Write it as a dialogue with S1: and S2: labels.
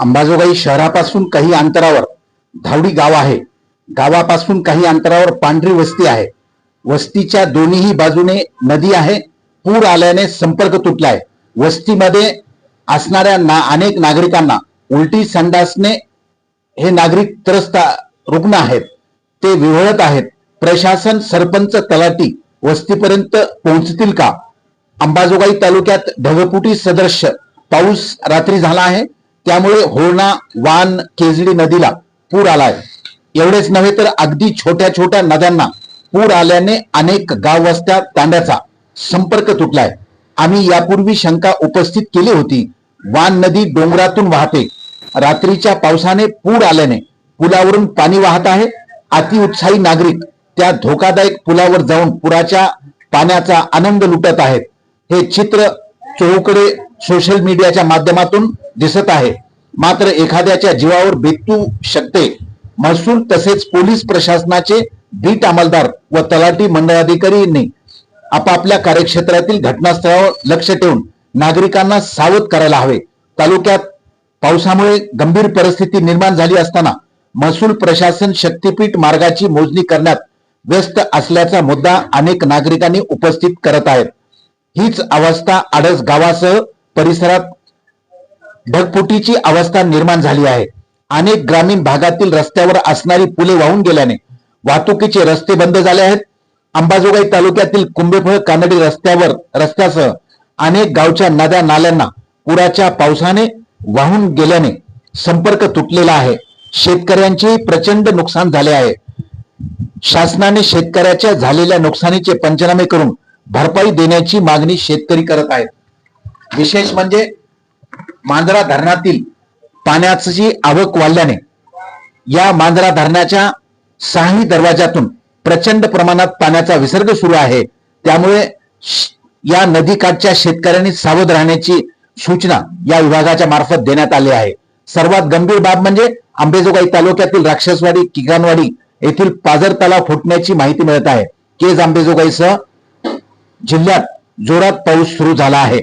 S1: अंबाजोगाई शहरापासून काही अंतरावर धावडी गाव आहे. गावापासून काही अंतरावर पांढरी वस्ती आहे. वस्तीच्या दोन्हीही बाजूने नदी आहे. पूर आल्याने संपर्क तुटलाय. वस्तीमध्ये असणाऱ्या ना अनेक नागरिकांना उलटी संडासने हे नागरिक त्रस्त रुग्ण आहेत. ते विव्हळत आहेत. प्रशासन सरपंच तलाठी वस्तीपर्यंत पोहोचतील का? अंबाजोगाई तालुक्यात ढगपुटी सदृश पाऊस रात्री झाला आहे. त्यामुळे होळणा वान केजडी नदीला पूर आलाय. एवढेच नव्हे तर अगदी छोट्या छोट्या नद्यांना पूर आल्याने अनेक गाव वस्त्या तांड्याचा संपर्क तुटलाय. आम्ही यापूर्वी शंका उपस्थित केली होती. वान नदी डोंगरातून वाहते. रात्रीच्या पावसाने पूर आल्याने पुलावरून पाणी वाहत आहे. अतिउत्साही नागरिक त्या धोकादायक पुलावर जाऊन पुराच्या पाण्याचा आनंद लुटत आहेत. हे चित्र चोहकडे सोशल मीडियाच्या माध्यमातून दिसत आहे. मात्र एखाद्याच्या जीवावर बेतू शकते. महसूल तसेच पोलीस प्रशासनाचे बीट अंमलदार व तलाठी मंडळाधिकारी आपापल्या कार्यक्षेत्रातील घटनास्थळावर लक्ष ठेवून नागरिकांना सावध करायला हवे. तालुक्यात पावसामुळे गंभीर परिस्थिती निर्माण झाली असताना महसूल प्रशासन शक्तीपीठ मार्गाची मोजणी करण्यात व्यस्त असल्याचा मुद्दा अनेक नागरिकांनी उपस्थित करत आहेत. हीच अवस्था आडस गावासह परिसरात ढगफुटीची अवस्था निर्माण झाली आहे. अनेक ग्रामीण भागातील रस्त्यावर असणारी पुले वाहून गेल्याने वाहतुकीचे रस्ते बंद झाले आहेत. अंबाजोगाई तालुक्यातील कुंभेफळ कानडी रस्त्यावर रस्त्यासह अनेक गावच्या नद्या नाल्यांना पुराच्या पावसाने वाहून गेल्याने संपर्क तुटलेला आहे. शेतकऱ्यांचे प्रचंड नुकसान झाले आहे. शासनाने शेतकऱ्याच्या झालेल्या नुकसानीचे पंचनामे करून भरपाई देण्याची मागणी शेतकरी करत आहेत. विशेष म्हणजे मांजरा धरणातील पाण्याची आवक वाढल्याने या मांजरा धरणाच्या साही दरवाजातून प्रचंड प्रमाणात पाण्याचा विसर्ग सुरू आहे. त्यामुळे या नदीकाठच्या शेतकऱ्यांनी सावध राहण्याची सूचना या विभागाच्या मार्फत देण्यात आली आहे. सर्वात गंभीर बाब म्हणजे आंबेजोगाई तालुक्यातील राक्षसवाडी किगानवाडी येथील पाझर तलाव फुटण्याची माहिती मिळत आहे. केज आंबेजोगाईसह जिल्ह्यात जोरात पाऊस सुरू झाला आहे.